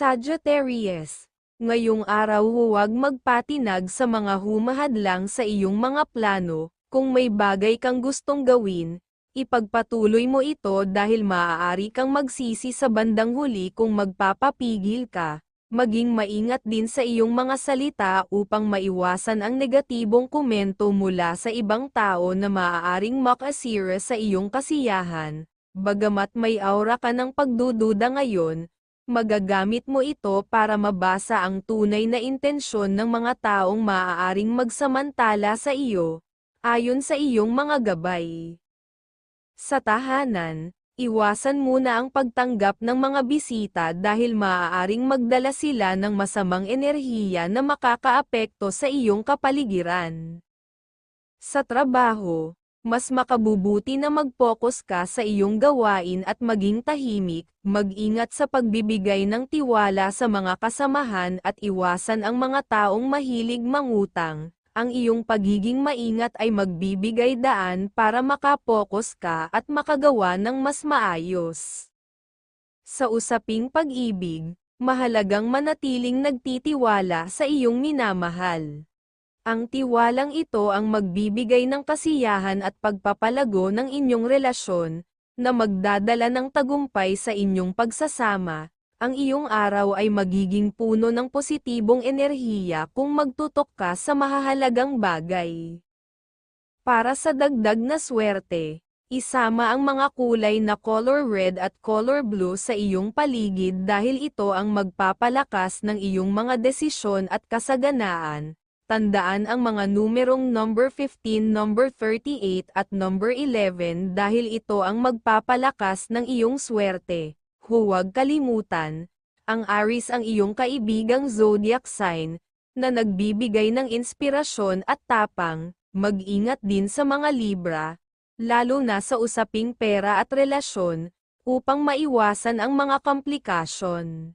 Sagittarius, ngayong araw huwag magpatinag sa mga humahadlang sa iyong mga plano, kung may bagay kang gustong gawin, ipagpatuloy mo ito dahil maaari kang magsisi sa bandang huli kung magpapapigil ka. Maging maingat din sa iyong mga salita upang maiwasan ang negatibong komento mula sa ibang tao na maaaring makasira sa iyong kasiyahan. Bagamat may aura ka ng pagdududa ngayon, magagamit mo ito para mabasa ang tunay na intensyon ng mga taong maaaring magsamantala sa iyo, ayon sa iyong mga gabay. Sa tahanan, iwasan muna ang pagtanggap ng mga bisita dahil maaaring magdala sila ng masamang enerhiya na makakaapekto sa iyong kapaligiran. Sa trabaho, mas makabubuti na mag-focus ka sa iyong gawain at maging tahimik, mag-ingat sa pagbibigay ng tiwala sa mga kasamahan at iwasan ang mga taong mahilig mangutang. Ang iyong pagiging maingat ay magbibigay daan para makapokus ka at makagawa ng mas maayos. Sa usaping pag-ibig, mahalagang manatiling nagtitiwala sa iyong minamahal. Ang tiwalang ito ang magbibigay ng kasiyahan at pagpapalago ng inyong relasyon, na magdadala ng tagumpay sa inyong pagsasama. Ang iyong araw ay magiging puno ng positibong enerhiya kung magtutok ka sa mahahalagang bagay. Para sa dagdag na swerte, isama ang mga kulay na color red at color blue sa iyong paligid dahil ito ang magpapalakas ng iyong mga desisyon at kasaganaan tandaan ang mga numerong number 15, number 38 at number 11 dahil ito ang magpapalakas ng iyong swerte. Huwag kalimutan, ang Aries ang iyong kaibigang zodiac sign, na nagbibigay ng inspirasyon at tapang, mag-ingat din sa mga Libra, lalo na sa usaping pera at relasyon, upang maiwasan ang mga komplikasyon.